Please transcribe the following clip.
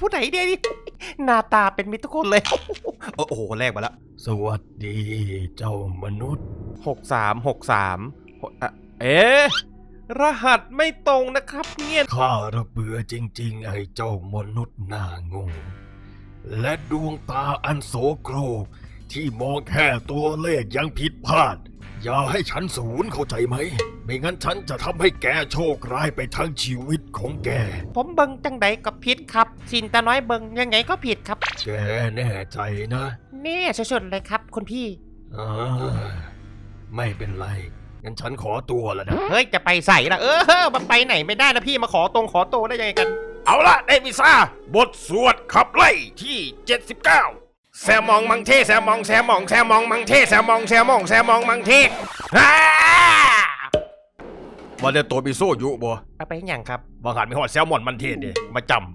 ผู้ไหนเนี่ยนี่หน้าตาเป็นมิตรทุกคนเลย โอ้โหแรกมาแล้วสวัสดีเจ้ามนุษย์หกสามหกสามเอ๊ะรหัสไม่ตรงนะครับเนี่ยข้าระเบื่อจริง ๆ ไอ้เจ้ามนุษย์หน้างง และดวงตาอันโสโครกที่มองแค่ตัวเลขยังผิดพลาด อย่าให้ฉันศูนย์เข้าใจไหม ไม่งั้นฉันจะทำให้แกโชคร้ายไปทั้งชีวิตของแก ผมเบิงจังใดก็ผิดครับ สินตาน้อยเบิงยังไงก็ผิดครับ แกแน่ใจนะแน่สุดๆเลยครับคุณพี่ อ่าไม่เป็นไร งั้นฉันขอตัวแล้วนะ เฮ้ย จะไปใส่ละเออมันไปไหนไม่ได้นะพี่มาขอตรงขอโตได้ยังไงกัน เอาละได้วีซ่าบทสวดขับไล่ที่ 79 แซมองมังเทแซมองแซมองแซมองมังเทแซมองแซมองแซมองมังเทฮ่าว่าเดี๋ยวตัวมีโซ่อยู่บ่เอาไปอย่างครับบางหันไม่หอดแซลมอนมันเทศเด้มาจำ